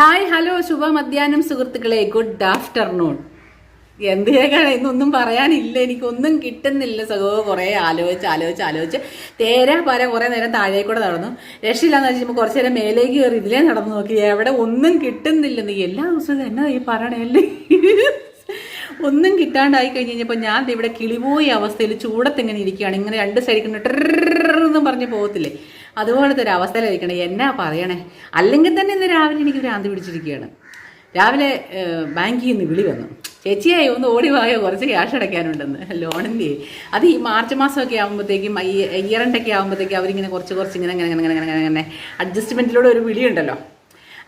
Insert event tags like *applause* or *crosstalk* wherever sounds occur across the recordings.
Hi hello ശുഭ മധ്യാഹ്നം സുഹൃത്തുക്കളെ. Good afternoon എന്ത് കേൾക്കാണ് ഇന്നൊന്നും പറയാനില്ല. എനിക്കൊന്നും കിട്ടുന്നില്ല സഹോ. കുറേ ആലോചിച്ച് ആലോചിച്ച് ആലോചിച്ച്. തേരെ പാര കുറേ നേരം താഴേക്കൂടെ നടന്നു. രക്ഷയില്ലാന്ന് വെച്ചാൽ കുറച്ച് നേരം മേലേക്ക് കയറി ഇതിലേ നടന്നു നോക്കി. എവിടെ ഒന്നും കിട്ടുന്നില്ലെന്ന്. എല്ലാ ദിവസവും എന്നാ ഈ പറയണല്ലേ ഒന്നും കിട്ടാണ്ടായി കഴിഞ്ഞ് കഴിഞ്ഞപ്പോൾ ഞാൻ ഇവിടെ കിളിപോയ അവസ്ഥയിൽ ചൂടത്ത് ഇങ്ങനെ ഇരിക്കുകയാണ്. ഇങ്ങനെ രണ്ട് സൈഡിൽ എന്നും പറഞ്ഞ് പോകത്തില്ലേ? അതുപോലത്തെ ഒരു അവസ്ഥയിലായിരിക്കണം എന്നാ പറയണേ? അല്ലെങ്കിൽ തന്നെ ഇന്ന് രാവിലെ എനിക്ക് ഭ്രാന്ത് പിടിച്ചിരിക്കുകയാണ്. രാവിലെ ബാങ്കിൽ നിന്ന് വിളി വന്നു. ചേച്ചിയായി ഒന്ന് ഓടി വായോ കുറച്ച് ക്യാഷ് അടയ്ക്കാനുണ്ടെന്ന്. ലോണിന്റെ അത് ഈ മാർച്ച് മാസമൊക്കെ ആകുമ്പോഴത്തേക്കും ഈ ഇയർ എൻഡൊക്കെ ആകുമ്പോഴത്തേക്കും അവരിങ്ങനെ കുറച്ച് കുറച്ച് ഇങ്ങനെ അങ്ങനെ അങ്ങനെ ഇങ്ങനെ ഇങ്ങനെ ഇങ്ങനെ അഡ്ജസ്റ്റ്മെന്റിലൂടെ ഒരു വിളിയുണ്ടല്ലോ.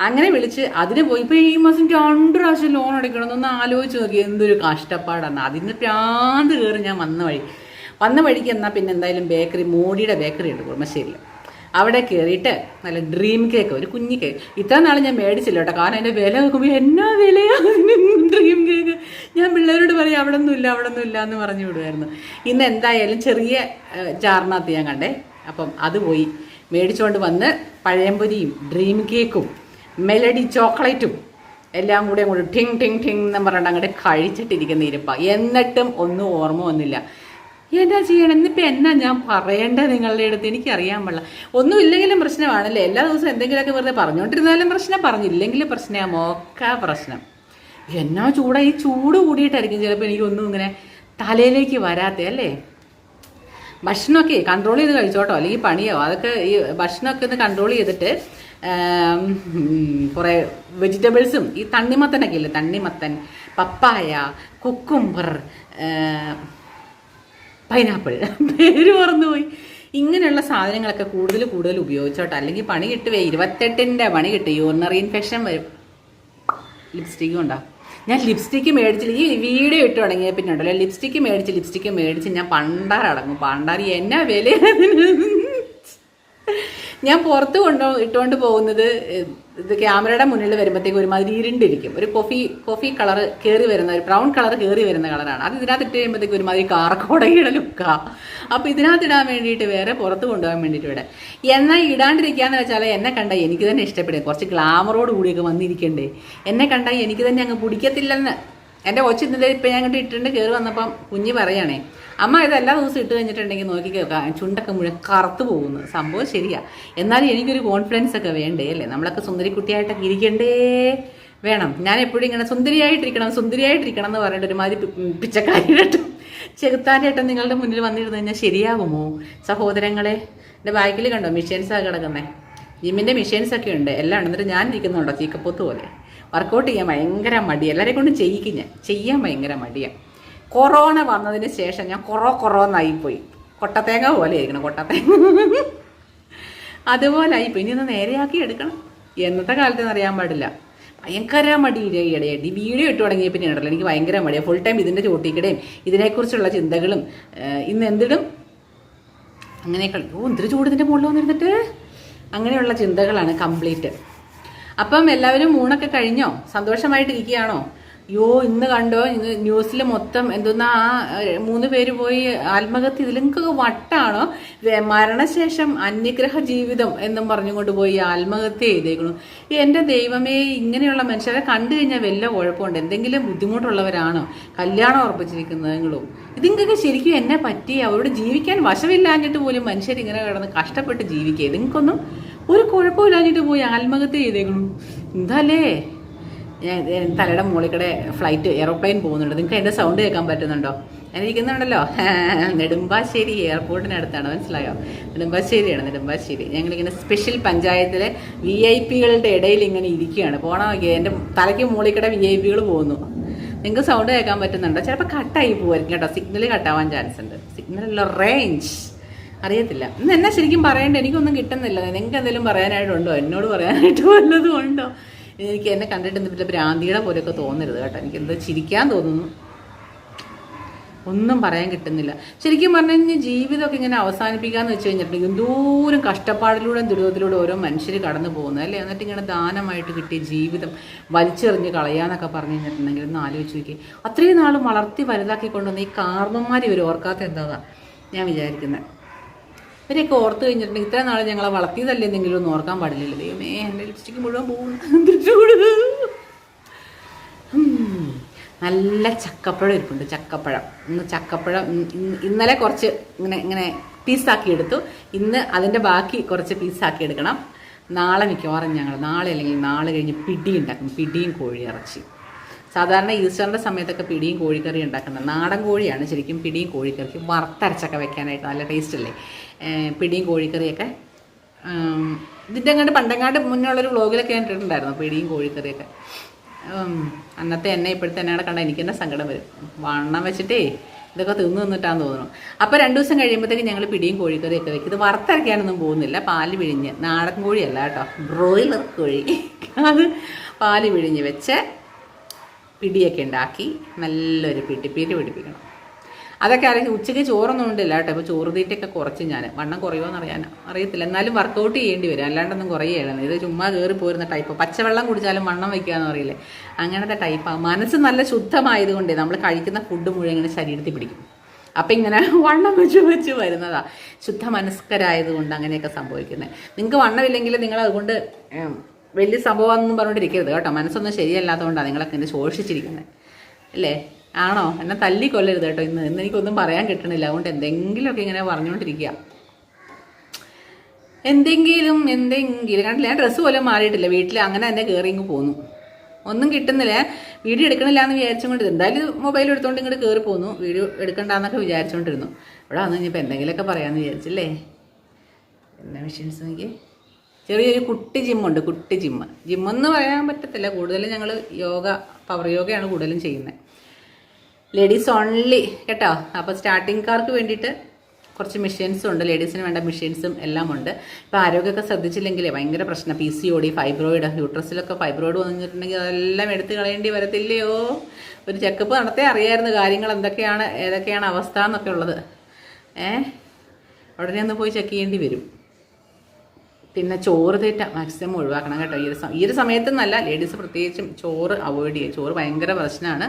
അങ്ങനെ വിളിച്ച് അതിന് പോയി. ഇപ്പോൾ ഈ മാസം രണ്ട് പ്രാവശ്യം ലോൺ അടയ്ക്കണമെന്നൊന്ന് ആലോചിച്ച് നോക്കി. എന്തൊരു കഷ്ടപ്പാടാണ്. അതിന് പ്രാന്ത് കയറി ഞാൻ വന്ന വഴി. വന്ന വഴിക്ക് എന്നാൽ പിന്നെ എന്തായാലും ബേക്കറി മോഡിയുടെ ബേക്കറി ഉണ്ട് കുടുംബശ്ശേരിയിൽ അവിടെ കയറിയിട്ട് നല്ല ഡ്രീം കേക്ക് ഒരു കുഞ്ഞു കേക്ക് ഇത്ര നാൾ ഞാൻ മേടിച്ചില്ല കേട്ടോ. കാരണം അതിന്റെ വില നോക്കുമ്പോൾ എന്നാ വിലയാണ് ഡ്രീം കേക്ക് ഞാൻ പിള്ളേരോട് പറയും അവിടെ ഒന്നും ഇല്ല അവിടെ ഒന്നും എന്ന് പറഞ്ഞു വിടുമായിരുന്നു ഇന്ന് എന്തായാലും ചെറിയ ജാറിനകത്ത് ഞാൻ കണ്ടേ. അപ്പം അത് പോയി. മേടിച്ചുകൊണ്ട് വന്ന് പഴയമ്പൊരിയും ഡ്രീം കേക്കും മെലഡി ചോക്ലേറ്റും എല്ലാം കൂടെ അങ്ങോട്ട് ടിങ് ടിങ് ടിങ് എന്ന് പറഞ്ഞിട്ട് അങ്ങോട്ട് കഴിച്ചിട്ടിരിക്കുന്ന ഇരിപ്പ. എന്നിട്ടും ഒന്നും ഓർമ്മ വന്നില്ല. എന്നാ ചെയ്യണം? ഇന്നിപ്പോൾ എന്നാ ഞാൻ പറയേണ്ടത് നിങ്ങളുടെ അടുത്ത്? എനിക്കറിയാൻ പാടില്ല. ഒന്നും ഇല്ലെങ്കിലും പ്രശ്നമാണല്ലേ? എല്ലാ ദിവസവും എന്തെങ്കിലുമൊക്കെ വെറുതെ പറഞ്ഞുകൊണ്ടിരുന്നാലും പ്രശ്നം പറഞ്ഞില്ലെങ്കിലും പ്രശ്നമാണ് ഒക്കെ പ്രശ്നം. എന്നാ ചൂടാ? ഈ ചൂട് കൂടിയിട്ടായിരിക്കും ചിലപ്പോൾ എനിക്കൊന്നും ഇങ്ങനെ തലയിലേക്ക് വരാത്തേ അല്ലേ? ഭക്ഷണമൊക്കെ കൺട്രോൾ ചെയ്ത് കഴിച്ചോട്ടോ? അല്ലെങ്കിൽ പണിയോ? അതൊക്കെ ഈ ഭക്ഷണമൊക്കെ ഒന്ന് കൺട്രോൾ ചെയ്തിട്ട് കുറേ വെജിറ്റബിൾസും ഈ തണ്ണിമത്തനൊക്കെ ഇല്ലേ? തണ്ണിമത്തൻ പപ്പായ കുക്കുംബർ പൈനാപ്പിൾ. പേര് മറന്നുപോയി. ഇങ്ങനെയുള്ള സാധനങ്ങളൊക്കെ കൂടുതൽ കൂടുതൽ ഉപയോഗിച്ചോട്ടെ. അല്ലെങ്കിൽ പണി കിട്ടുവേ. ഇരുപത്തെട്ടിന്റെ പണി കിട്ടും. യൂറിനറി ഇൻഫെക്ഷൻ വരും. ലിപ്സ്റ്റിക്കും ഉണ്ടാ? ഞാൻ ലിപ്സ്റ്റിക്ക് മേടിച്ചില്ല. ഈ വീഡിയോ ഇട്ട് തുടങ്ങിയ പിന്നെ ഉണ്ടല്ലോ. ലിപ്സ്റ്റിക്ക് മേടിച്ച് ലിപ്സ്റ്റിക്ക് മേടിച്ച് ഞാൻ പണ്ടാരടങ്ങും പണ്ടാരി എന്നാ വില ഞാൻ പുറത്ത് കൊണ്ടു ഇട്ടുകൊണ്ട് പോകുന്നത് ഇത് ക്യാമറയുടെ മുന്നിൽ വരുമ്പോഴത്തേക്ക് ഒരുമാതിരി ഇരുണ്ടിരിക്കും. ഒരു കോഫി കോഫി കളർ കയറി വരുന്ന ഒരു ബ്രൗൺ കളർ കയറി വരുന്ന കളറാണ് അത് ഇതിനകത്ത് ഇട്ട് കഴിയുമ്പോഴത്തേക്ക് ഒരുമാതിരി കാർക്കോടയുടെ ലുക്കാ അപ്പോൾ ഇതിനകത്ത് ഇടാൻ വേണ്ടിയിട്ട് വേറെ പുറത്ത് കൊണ്ടുപോകാൻ വേണ്ടിയിട്ട് ഇവിടെ. എന്നാൽ ഇടാണ്ടിരിക്കാന്ന് വെച്ചാൽ എന്നെ കണ്ട എനിക്ക് തന്നെ ഇഷ്ടപ്പെടും കുറച്ച് ഗ്ലാമറോട് കൂടിയൊക്കെ വന്നിരിക്കണ്ടേ. എന്നെ കണ്ടാൽ എനിക്ക് തന്നെ അങ്ങ് പിടിക്കത്തില്ലെന്ന്. എന്റെ കൊച്ചിന്നലെ ഇപ്പം ഞാൻ കണ്ട് ഇട്ടിട്ടുണ്ട് കയറി വന്നപ്പം കുഞ്ഞ് പറയാണേ അമ്മ ഇത് എല്ലാ ദിവസവും ഇട്ട് കഴിഞ്ഞിട്ടുണ്ടെങ്കിൽ നോക്കി കേൾക്കാം. ചുണ്ടൊക്കെ മുഴുവൻ കറുത്ത് പോകുന്നു. സംഭവം ശരിയാ. എന്നാലും എനിക്കൊരു കോൺഫിഡൻസ് ഒക്കെ വേണ്ടേ അല്ലേ? നമ്മളൊക്കെ സുന്ദരിക്കുട്ടിയായിട്ടൊക്കെ ഇരിക്കണ്ടേ? വേണം. ഞാൻ എപ്പോഴും ഇങ്ങനെ സുന്ദരിയായിട്ടിരിക്കണം സുന്ദരിയായിട്ടിരിക്കണം എന്ന് പറഞ്ഞിട്ട് ഒരുമാതിരി പിച്ചക്കാരിയായിട്ടും ചെകുത്താനായിട്ടും നിങ്ങളുടെ മുന്നിൽ വന്നിരുന്നു കഴിഞ്ഞാൽ ശരിയാകുമോ? സഹോദരങ്ങളെ എന്റെ ബാക്കിൽ കണ്ടോ? മിഷൻസാണ് കിടക്കുന്നത് ജിമ്മിന്റെ മെഷീൻസൊക്കെ ഉണ്ട്. എല്ലാം എന്നിട്ട് ഞാൻ ഇരിക്കുന്നുണ്ടോ? ചീക്കപ്പൊത്ത് പോലെ. വർക്കൗട്ട് ചെയ്യാൻ ഭയങ്കര മടി എല്ലാവരെ കൊണ്ടും ചെയ്യിക്കും ഞാൻ. ചെയ്യാൻ ഭയങ്കര മടിയാണ് കൊറോണ വന്നതിന് ശേഷം ഞാൻ കുറോ കൊറോ എന്നായിപ്പോയി കൊട്ടത്തേങ്ങ പോലെ ആയിരിക്കണം കൊട്ടത്തേങ്ങ. അതുപോലെ ആയിപ്പോയി ഇനി ഒന്ന് നേരെയാക്കി എടുക്കണം. എന്നത്തെ കാലത്ത് അറിയാൻ പാടില്ല. ഭയങ്കര മടി ഇടയടി വീഡിയോ ഇട്ട് തുടങ്ങിയ പിന്നെ ഉണ്ടല്ലോ എനിക്ക് ഭയങ്കര മടിയാണ് ഫുൾ ടൈം ഇതിന്റെ ചോട്ടിക്കിടയും ഇതിനെക്കുറിച്ചുള്ള ചിന്തകളും ഇന്ന് എന്തിടും? അങ്ങനെയൊക്കെ ഓ എന്തൊരു ചൂട് ഇതിന്റെ മുകളിൽ വന്നിരുന്നിട്ട്? അങ്ങനെയുള്ള ചിന്തകളാണ് കംപ്ലീറ്റ് അപ്പം എല്ലാവരും മൂണൊക്കെ കഴിഞ്ഞോ? സന്തോഷമായിട്ടിരിക്കുകയാണോ? യോ ഇന്ന് കണ്ടോ? ഇന്ന് ന്യൂസിൽ മൊത്തം എന്തോന്നാ ആ മൂന്ന് പേര് പോയി ആത്മഹത്യ ഇതിലൊക്കെ വട്ടാണോ? മരണശേഷം അന്യഗ്രഹ ജീവിതം എന്നും പറഞ്ഞുകൊണ്ട് പോയി ആത്മഹത്യ ചെയ്തേക്കണു എന്റെ ദൈവമേ ഇങ്ങനെയുള്ള മനുഷ്യരെ കണ്ടു കഴിഞ്ഞാൽ വല്ല കുഴപ്പമുണ്ട്. എന്തെങ്കിലും ബുദ്ധിമുട്ടുള്ളവരാണോ? കല്യാണം ഉറപ്പിച്ചിരിക്കുന്നതെങ്കിലും ഇതിങ്ങൾക്ക് ശരിക്കും എന്നെ പറ്റി അവരോട് ജീവിക്കാൻ വശമില്ലാഞ്ഞിട്ട് പോലും മനുഷ്യർ ഇങ്ങനെ കിടന്ന് കഷ്ടപ്പെട്ട് ജീവിക്കുക. ഇതിങ്ങൾക്കൊന്നും ഒരു കുഴപ്പമില്ലാഞ്ഞിട്ട് പോയി ആത്മഹത്യ ചെയ്തേക്കണു ഞാൻ തലയുടെ മുകളിൽ ഫ്ലൈറ്റ് എയറോപ്ലെയിൻ പോകുന്നുണ്ട്. നിങ്ങൾക്ക് അതിന്റെ സൗണ്ട് കേൾക്കാൻ പറ്റുന്നുണ്ടോ? ഞാൻ ഇരിക്കുന്നുണ്ടല്ലോ. *laughs* നെടുമ്പാശ്ശേരി എയർപോർട്ടിനടുത്താണ് മനസ്സിലായോ? നെടുമ്പാശ്ശേരിയാണ് നെടുമ്പാശ്ശേരി. ഞങ്ങളിങ്ങനെ സ്പെഷ്യൽ പഞ്ചായത്തിലെ വി ഐ പികളുടെ ഇടയിൽ ഇങ്ങനെ ഇരിക്കുകയാണ്. പോണോ എന്റെ തലയ്ക്ക് മുകളിൽ വി ഐ പികൾ പോകുന്നു. നിങ്ങൾക്ക് സൗണ്ട് കേൾക്കാൻ പറ്റുന്നുണ്ടോ? ചിലപ്പോൾ കട്ടായി പോകുമായിരിക്കും കേട്ടോ. സിഗ്നൽ കട്ടാവാൻ ചാൻസ് ഉണ്ട്. സിഗ്നലുള്ള റേഞ്ച് അറിയത്തില്ല. ഇന്ന് എന്നാ ശരിക്കും പറയണ്ട എനിക്കൊന്നും കിട്ടുന്നില്ല. നിങ്ങൾക്ക് എന്തെങ്കിലും പറയാനായിട്ടുണ്ടോ? എന്നോട് പറയാനായിട്ട് വല്ലതും ഉണ്ടോ? എനിക്ക് എന്നെ കണ്ടിട്ട് എന്തെങ്കിലും ഭ്രാന്തിയുടെ പോലെയൊക്കെ തോന്നരുത് കേട്ടോ. എനിക്ക് എന്തോ ചിരിക്കാൻ തോന്നുന്നു. ഒന്നും പറയാൻ കിട്ടുന്നില്ല. ശരിക്കും പറഞ്ഞു കഴിഞ്ഞാൽ ജീവിതമൊക്കെ ഇങ്ങനെ അവസാനിപ്പിക്കാന്ന് വെച്ച് കഴിഞ്ഞിട്ടുണ്ടെങ്കിൽ എന്തോരം കഷ്ടപ്പാടിലൂടെയും ദുരിതത്തിലൂടെ ഓരോ മനുഷ്യർ കടന്നു പോകുന്നത് അല്ലേ? എന്നിട്ട് ഇങ്ങനെ ദാനമായിട്ട് കിട്ടിയ ജീവിതം വലിച്ചെറിഞ്ഞ് കളയാന്നൊക്കെ പറഞ്ഞു കഴിഞ്ഞിട്ടുണ്ടെങ്കിൽ ഒന്ന് ആലോചിച്ച് നോക്കി അത്രയും നാളും വളർത്തി വലുതാക്കി കൊണ്ടുവന്ന ഈ കാർന്നന്മാർ ഇവർ ഓർക്കാത്ത എന്താ ഞാൻ വിചാരിക്കുന്നത് ഇവരെയൊക്കെ ഓർത്ത് കഴിഞ്ഞിട്ടുണ്ടെങ്കിൽ ഇത്ര നാളെ ഞങ്ങളെ വളർത്തിയതല്ലേ എന്തെങ്കിലും ഒന്നും ഓർക്കാൻ പാടില്ലല്ലോ. ദൈവമേ എന്റെ ലിപ്സ്റ്റിക്ക് മുഴുവൻ ചൂട് നല്ല ചക്കപ്പഴം ഇരിപ്പുണ്ട് ചക്കപ്പഴം. ഇന്ന് ചക്കപ്പഴം ഇന്ന് ഇന്ന് ഇന്നലെ കുറച്ച് ഇങ്ങനെ ഇങ്ങനെ പീസാക്കി എടുത്തു. ഇന്ന് അതിന്റെ ബാക്കി കുറച്ച് പീസാക്കി എടുക്കണം. നാളെ മിക്കവാറും ഞങ്ങൾ നാളെ അല്ലെങ്കിൽ നാളെ കഴിഞ്ഞ് പിടി ഉണ്ടാക്കും പിടിയും കോഴി ഇറച്ചി. സാധാരണ ഈസ്റ്ററിന്റെ സമയത്തൊക്കെ പിടിയും കോഴിക്കറിയും ഉണ്ടാക്കുന്നത് നാടൻ കോഴിയാണ് ശരിക്കും പിടിയും കോഴിക്കറിക്ക് വറുത്തരച്ചൊക്കെ വെക്കാനായിട്ട് നല്ല ടേസ്റ്റ് അല്ലേ? പിടിയും കോഴിക്കറിയൊക്കെ. ഇതിന്റെ അങ്ങോട്ട് പണ്ടങ്ങാട്ട് മുന്നുള്ളൊരു വ്ളോഗിലൊക്കെ ഞാൻ ഇട്ടിട്ടുണ്ടായിരുന്നു പിടിയും കോഴിക്കറിയൊക്കെ. അന്നത്തെ എന്നെ ഇപ്പോഴത്തെ എന്നെ കണ്ട എനിക്ക് തന്നെ സങ്കടം വരും. വണ്ണം വെച്ചിട്ടേ ഇതൊക്കെ തിന്നു തിന്നിട്ടാന്ന് തോന്നുന്നു. അപ്പോൾ രണ്ട് ദിവസം കഴിയുമ്പോഴത്തേക്ക് ഞങ്ങൾ പിടിയും കോഴിക്കറിയൊക്കെ വെക്കും. ഇത് വറുത്തരയ്ക്കാനൊന്നും പോകുന്നില്ല. പാൽ പിഴിഞ്ഞ്. നാടൻ കോഴിയല്ല കേട്ടോ. ബ്രോയിലർ കോഴി. അത് പാൽ പിഴിഞ്ഞ് വെച്ച് പിടിയൊക്കെ ഉണ്ടാക്കി നല്ലൊരു പിടിപ്പീര് പിടിപ്പിക്കണം. അതൊക്കെ അറിയാം ഉച്ചയ്ക്ക് ചോറൊന്നും ഉണ്ടില്ല കേട്ടോ. ഇപ്പോൾ ചോറ് തീറ്റയൊക്കെ കുറച്ച് ഞാൻ വണ്ണം കുറയുമോയെന്ന് അറിയാൻ അറിയത്തില്ല. എന്നാലും വർക്കൗട്ട് ചെയ്യേണ്ടി വരും. അല്ലാണ്ടൊന്നും കുറയുകയാണ് ഇത് ചുമ്മാ കയറി പോരുന്ന ടൈപ്പ് പച്ചവെള്ളം കുടിച്ചാലും വണ്ണം വയ്ക്കാന്ന് അറിയില്ലേ അങ്ങനത്തെ ടൈപ്പാണ് മനസ്സ് നല്ല ശുദ്ധമായതുകൊണ്ട് നമ്മൾ കഴിക്കുന്ന ഫുഡ് മുഴുവൻ ഇങ്ങനെ ശരീരത്തിൽ പിടിക്കും. അപ്പം ഇങ്ങനെ വണ്ണം വെച്ച് വെച്ച് വരുന്നതാണ് ശുദ്ധ മനസ്കരായതുകൊണ്ട് അങ്ങനെയൊക്കെ സംഭവിക്കുന്നത് നിങ്ങൾക്ക് വണ്ണമില്ലെങ്കിൽ നിങ്ങൾ അതുകൊണ്ട് വലിയ സംഭവമൊന്നും പറഞ്ഞുകൊണ്ടിരിക്കരുത് കേട്ടോ. മനസ്സൊന്നും ശരിയല്ലാത്തതുകൊണ്ടാണ് നിങ്ങളൊക്കെ എന്നെ ശോഷിച്ചിരിക്കുന്നത്. അല്ലേ? ആണോ? എന്നെ തല്ലി കൊല്ലരുത് കേട്ടോ ഇന്ന്. ഇന്ന് എനിക്കൊന്നും പറയാൻ കിട്ടണില്ല. അതുകൊണ്ട് എന്തെങ്കിലുമൊക്കെ ഇങ്ങനെ പറഞ്ഞുകൊണ്ടിരിക്കുക. എന്തെങ്കിലും എന്തെങ്കിലും. കണ്ടില്ല? ഡ്രസ്സ് പോലും മാറിയിട്ടില്ല. വീട്ടിൽ അങ്ങനെ എന്നെ കയറി ഇങ്ങ് പോന്നു. ഒന്നും കിട്ടുന്നില്ല. വീഡിയോ എടുക്കണില്ല എന്ന് വിചാരിച്ചുകൊണ്ട് എന്തായാലും മൊബൈൽ എടുത്തുകൊണ്ട് ഇങ്ങോട്ട് കയറി പോന്നു. വീഡിയോ എടുക്കണ്ടെന്നൊക്കെ വിചാരിച്ചുകൊണ്ടിരുന്നു ഇവിടെ വന്ന് ഇനിയിപ്പോൾ എന്തെങ്കിലുമൊക്കെ പറയാമെന്ന് വിചാരിച്ചല്ലേ? എന്നാ മെഷീൻസ് നോക്കി ചെറിയൊരു കുട്ടി ജിമ്മുണ്ട് കുട്ടി ജിമ്മ് ജിമ്മെന്ന് പറയാൻ പറ്റത്തില്ല കൂടുതലും ഞങ്ങൾ യോഗ പവർ യോഗയാണ് കൂടുതലും ചെയ്യുന്നത് ലേഡീസ് ഓൺലി കേട്ടോ? അപ്പോൾ സ്റ്റാർട്ടിങ്കാർക്ക് വേണ്ടിയിട്ട് കുറച്ച് മെഷീൻസും ഉണ്ട് ലേഡീസിന് വേണ്ട മെഷീൻസും എല്ലാം ഉണ്ട്. ഇപ്പോൾ ആരോഗ്യമൊക്കെ ശ്രദ്ധിച്ചില്ലെങ്കിൽ ഭയങ്കര പ്രശ്നം. P C O D fibroid യൂട്രസിലൊക്കെ fibroid വന്നിട്ടുണ്ടെങ്കിൽ അതെല്ലാം എടുത്തു കളയേണ്ടി വരത്തില്ലയോ? ഒരു ചെക്കപ്പ് നടത്തേ അറിയായിരുന്നു കാര്യങ്ങൾ എന്തൊക്കെയാണ് ഏതൊക്കെയാണ് അവസ്ഥ എന്നൊക്കെ ഉള്ളത്. ഏ? ഉടനെ ഒന്ന് പോയി ചെക്ക് ചെയ്യേണ്ടി വരും. പിന്നെ ചോറ് തീറ്റ. മാക്സിമം ഒഴിവാക്കണം കേട്ടോ. ഈ ഒരു ഈ ഒരു സമയത്തൊന്നല്ല ലേഡീസ് പ്രത്യേകിച്ചും ചോറ് അവോയ്ഡ് ചെയ്യുക ചോറ് ഭയങ്കര പ്രശ്നമാണ്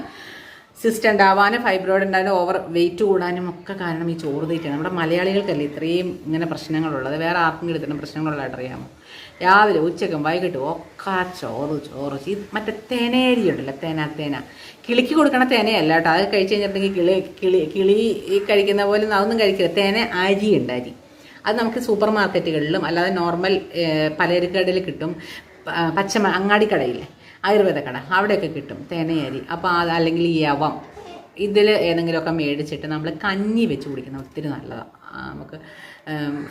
സിസ്റ്റ് ഉണ്ടാവാനും ഫൈബ്രോയിഡ് ഉണ്ടാകാനും ഓവർ വെയിറ്റ് കൂടാനും ഒക്കെ കാരണം ഈ ചോറ് തീറ്റയാണ് നമ്മുടെ മലയാളികൾക്കല്ലേ ഇത്രയും ഇങ്ങനെ പ്രശ്നങ്ങളുള്ളത് വേറെ ആർക്കും എടുത്തിട്ട് പ്രശ്നങ്ങളുള്ളതായിട്ട് അറിയാമോ? രാവിലെ ഉച്ചക്കും വൈകിട്ടും ഒക്കെ ചോറ് ചോറ് ഈ മറ്റേ തേനേരി ഉണ്ടല്ലോ തേന തേന. കിളിക്ക് കൊടുക്കണ തേനയല്ല കേട്ടോ. അത് കഴിച്ച് കഴിഞ്ഞിട്ടുണ്ടെങ്കിൽ കിളി കിളി കിളി കഴിക്കുന്ന പോലെ അതൊന്നും കഴിക്കില്ല. തേന അരി ഉണ്ട് അരി. അത് നമുക്ക് സൂപ്പർ മാർക്കറ്റുകളിലും അല്ലാതെ നോർമൽ പലചരക്കടയിൽ കിട്ടും. പച്ചമ അങ്ങാടിക്കടയില്ലേ ആയുർവേദ കട അവിടെയൊക്കെ കിട്ടും തേനയരി. അപ്പോൾ അത് അല്ലെങ്കിൽ യവം. ഇതിൽ ഏതെങ്കിലുമൊക്കെ മേടിച്ചിട്ട് നമ്മൾ കഞ്ഞി വെച്ച് കുടിക്കുന്നത് ഒത്തിരി നല്ലതാണ് നമുക്ക്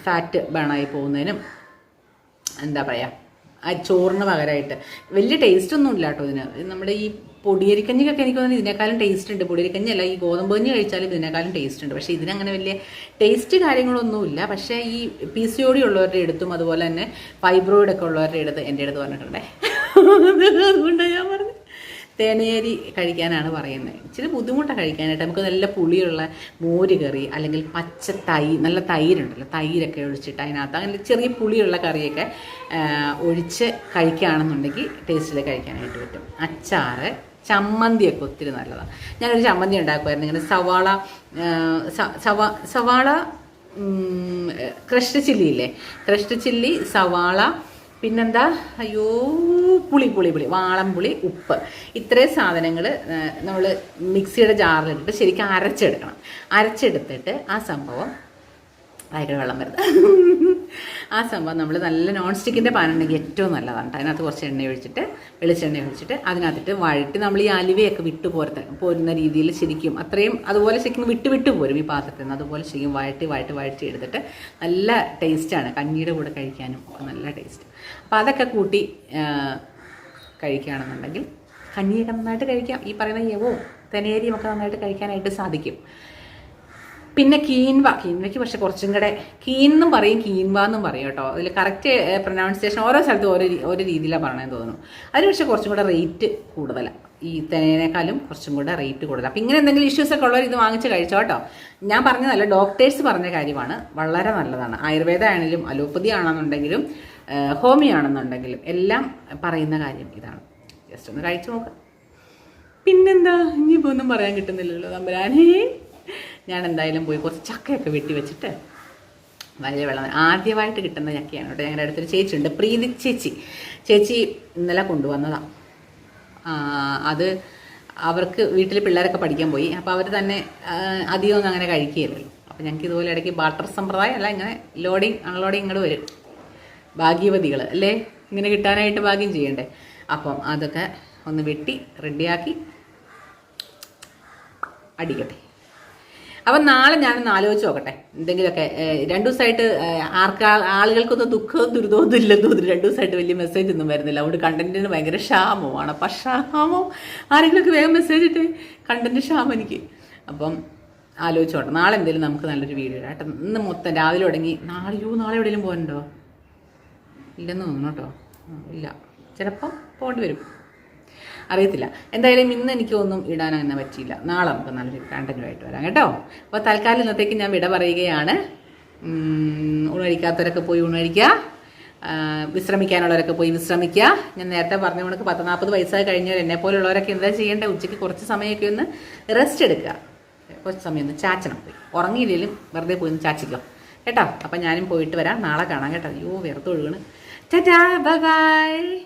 ഫാറ്റ് ബേണായി പോകുന്നതിനും എന്താ പറയുക ആ ചോറിന് പകരമായിട്ട് വലിയ ടേസ്റ്റ് ഒന്നും ഇല്ല കേട്ടോ ഇതിന്. നമ്മുടെ ഈ പൊടിയരിക്കഞ്ഞിക്കൊക്കെ എനിക്ക് തോന്നുന്നത് ഇതിനേക്കാളും ടേസ്റ്റ് ഉണ്ട്. പൊടിയരിക്കഞ്ഞി അല്ല ഈ ഗോതമ്പ് കഞ്ഞി കഴിച്ചാലും ഇതിനേക്കാളും ടേസ്റ്റ് ഉണ്ട്. പക്ഷേ ഇതിനങ്ങനെ വലിയ ടേസ്റ്റ് കാര്യങ്ങളൊന്നുമില്ല. പക്ഷേ ഈ പി സി ഒ ഉള്ളവരുടെ എടുത്തും അതുപോലെ തന്നെ ഫൈബ്രോയിഡ് ഒക്കെ ഉള്ളവരുടെ എടുത്ത് എന്റെ അടുത്ത് പറഞ്ഞിട്ടുണ്ടേ. അതുകൊണ്ടാണ് ഞാൻ പറഞ്ഞത് തേനേരി കഴിക്കാനാണ് പറയുന്നത്. ഇച്ചിരി ബുദ്ധിമുട്ടാണ് കഴിക്കാനായിട്ട്. നമുക്ക് നല്ല പുളിയുള്ള മോര് കറി അല്ലെങ്കിൽ പച്ച തൈ നല്ല തൈരുണ്ടല്ലോ തൈരൊക്കെ ഒഴിച്ചിട്ട് അതിനകത്ത് അങ്ങനെ ചെറിയ പുളിയുള്ള കറിയൊക്കെ ഒഴിച്ച് കഴിക്കുകയാണെന്നുണ്ടെങ്കിൽ ടേസ്റ്റിൽ കഴിക്കാനായിട്ട് പറ്റും. അച്ചാറ് ചമ്മന്തിയൊക്കെ ഒത്തിരി നല്ലതാണ് ഞാനൊരു ചമ്മന്തി ഉണ്ടാക്കുമായിരുന്നു ഇങ്ങനെ സവാള സവാള ക്രഷ്ഡ് ചില്ലി ഇല്ലേ? ക്രഷ്ഡ് ചില്ലി സവാള പിന്നെന്താ? അയ്യോ പുളി പുളി പുളി വാളംപുളി ഉപ്പ്. ഇത്രയും സാധനങ്ങൾ നമ്മൾ മിക്സിയുടെ ജാറിലിട്ടിട്ട് ശരിക്കും അരച്ചെടുക്കണം. അരച്ചെടുത്തിട്ട് ആ സംഭവം ഭയങ്കര വെള്ളം വരുന്നത്. ആ സംഭവം നമ്മൾ നല്ല നോൺ സ്റ്റിക്കിന്റെ പാനുണ്ടെങ്കിൽ ഏറ്റവും നല്ലതാണ്. അതിനകത്ത് കുറച്ച് എണ്ണ ഒഴിച്ചിട്ട് വെളിച്ചെണ്ണ ഒഴിച്ചിട്ട് അതിനകത്തിട്ട് വഴറ്റി നമ്മൾ ഈ അലുവയൊക്കെ വിട്ട് പോരുത്ത പോരുന്ന രീതിയിൽ ശരിക്കും അത്രയും അതുപോലെ ശരിക്കും വിട്ട് വിട്ട് പോരും ഈ പാത്രത്തിൽ നിന്ന്. അതുപോലെ ശരിക്കും വഴറ്റി വഴറ്റി വഴറ്റി എടുത്തിട്ട് നല്ല ടേസ്റ്റാണ് കഞ്ഞിയുടെ കൂടെ കഴിക്കാനും ഒക്കെ നല്ല ടേസ്റ്റ് അപ്പോൾ അതൊക്കെ കൂട്ടി കഴിക്കുകയാണെന്നുണ്ടെങ്കിൽ കഞ്ഞിയൊക്കെ നന്നായിട്ട് കഴിക്കാം. ഈ പറയുന്ന യവവും തെനേരിയും ഒക്കെ നന്നായിട്ട് കഴിക്കാനായിട്ട് സാധിക്കും. പിന്നെ കീൻവ കീൻവയ്ക്ക് പക്ഷെ കുറച്ചും കൂടെ കീന്നും പറയും കീൻവ എന്നും പറയും കേട്ടോ. അതിൽ കറക്റ്റ് പ്രൊനൗൺസിയേഷൻ ഓരോ സ്ഥലത്തും ഓരോ ഓരോ രീതിയിലാണ് പറയണമെന്ന് തോന്നുന്നു. അതിന് പക്ഷേ കുറച്ചും കൂടെ റേറ്റ് കൂടുതലാണ് ഈ തേനേക്കാളും കുറച്ചും കൂടെ റേറ്റ് കൂടുതൽ അപ്പം ഇങ്ങനെ എന്തെങ്കിലും ഇഷ്യൂസ് ഒക്കെ ഉള്ളവർ ഇത് വാങ്ങിച്ച് കഴിച്ചോ കേട്ടോ. ഞാൻ പറഞ്ഞതല്ല ഡോക്ടേഴ്സ് പറഞ്ഞ കാര്യമാണ്. വളരെ നല്ലതാണ്. ആയുർവേദ ആണെങ്കിലും അലോപ്പതി ആണെന്നുണ്ടെങ്കിലും ഹോമിയോ ആണെന്നുണ്ടെങ്കിലും എല്ലാം പറയുന്ന കാര്യം ഇതാണ്. ജസ്റ്റ് ഒന്ന് കഴിച്ചു നോക്കാം. പിന്നെന്താ? ഇനിയിപ്പോൾ ഒന്നും പറയാൻ കിട്ടുന്നില്ലല്ലോ തമ്പുരാനേ. ഞാൻ എന്തായാലും പോയി കുറച്ച് ചക്കയൊക്കെ വെട്ടി വെച്ചിട്ട് വലിയ വെള്ളം ആദ്യമായിട്ട് കിട്ടുന്ന ചക്കയാണ് കേട്ടോ. ഞങ്ങളുടെ അടുത്തൊരു ചേച്ചി ഉണ്ട് പ്രീതി ചേച്ചി. ചേച്ചി ഇന്നലെ കൊണ്ടുവന്നതാണ് അത് അവർക്ക് വീട്ടിൽ പിള്ളേരൊക്കെ പഠിക്കാൻ പോയി. അപ്പോൾ അവർ തന്നെ അധികമൊന്നും അങ്ങനെ കഴിക്കുകയില്ലല്ലോ. അപ്പോൾ ഞങ്ങൾക്ക് ഇതുപോലെ ഇടയ്ക്ക് ബാട്ടർ സമ്പ്രദായം അല്ല ഇങ്ങനെ ലോഡിങ് അൺലോഡിങ് ഇങ്ങോട്ട് വരും. ഭാഗ്യവതികൾ അല്ലേ? ഇങ്ങനെ കിട്ടാനായിട്ട് ഭാഗ്യം ചെയ്യണ്ടേ? അപ്പം അതൊക്കെ ഒന്ന് വെട്ടി റെഡിയാക്കി അടിക്കട്ടെ. അപ്പം നാളെ ഞാനൊന്ന് ആലോചിച്ച് നോക്കട്ടെ. എന്തെങ്കിലുമൊക്കെ രണ്ടു ദിവസമായിട്ട് ആർക്കാ ആളുകൾക്കൊന്നും ദുഃഖവും ദുരിതവും ഇല്ലെന്ന് തോന്നുന്നു. രണ്ടു ദിവസമായിട്ട് വലിയ മെസ്സേജ് ഒന്നും വരുന്നില്ല. അതുകൊണ്ട് കണ്ടന്റിന് ഭയങ്കര ക്ഷാമമാണ്. അപ്പം ക്ഷാമം ആരെങ്കിലുമൊക്കെ വേഗം മെസ്സേജ് ഇട്ട് കണ്ടന്റ് ക്ഷാമം എനിക്ക്. അപ്പം ആലോചിച്ചോട്ടെ നാളെ എന്തെങ്കിലും നമുക്ക് നല്ലൊരു വീഡിയോ ഇടാം. കേട്ടോ ഇന്ന് മൊത്തം രാവിലെ തുടങ്ങി. നാളെയോ നാളെ എവിടെയെങ്കിലും പോകണ്ടോ ഇല്ലെന്ന് തോന്നുന്നു കേട്ടോ. ഇല്ല. ചിലപ്പം പോകേണ്ടി വരും. അറിയത്തില്ല. എന്തായാലും ഇന്ന് എനിക്കൊന്നും ഇടാൻ അങ്ങനെ പറ്റിയില്ല. നാളെ നമുക്ക് നല്ലൊരു കണ്ടന്റുമായിട്ട് വരാം കേട്ടോ. അപ്പോൾ തൽക്കാലം ഇന്നത്തേക്ക് ഞാൻ വിട പറയുകയാണ്. ഊണഴിക്കാത്തവരൊക്കെ പോയി ഊണഴിക്കുക വിശ്രമിക്കാനുള്ളവരൊക്കെ പോയി വിശ്രമിക്കുക ഞാൻ നേരത്തെ പറഞ്ഞ കണക്ക് പത്ത് നാൽപ്പത് വയസ്സായി കഴിഞ്ഞവർ എന്നെ പോലുള്ളവരൊക്കെ എന്താ ചെയ്യേണ്ടത് ഉച്ചയ്ക്ക് കുറച്ച് സമയമൊക്കെ ഒന്ന് റെസ്റ്റ് എടുക്കുക കുറച്ച് സമയം ഒന്ന് ചാച്ചണം പോയി. ഉറങ്ങിയില്ലെങ്കിലും വെറുതെ പോയി ഒന്ന് ചാച്ചിക്കോ. കേട്ടോ? അപ്പം ഞാനും പോയിട്ട് വരാം. നാളെ കാണാം കേട്ടോ. അയ്യോ വെറുതെ ഒഴുകണ്. Bye bye.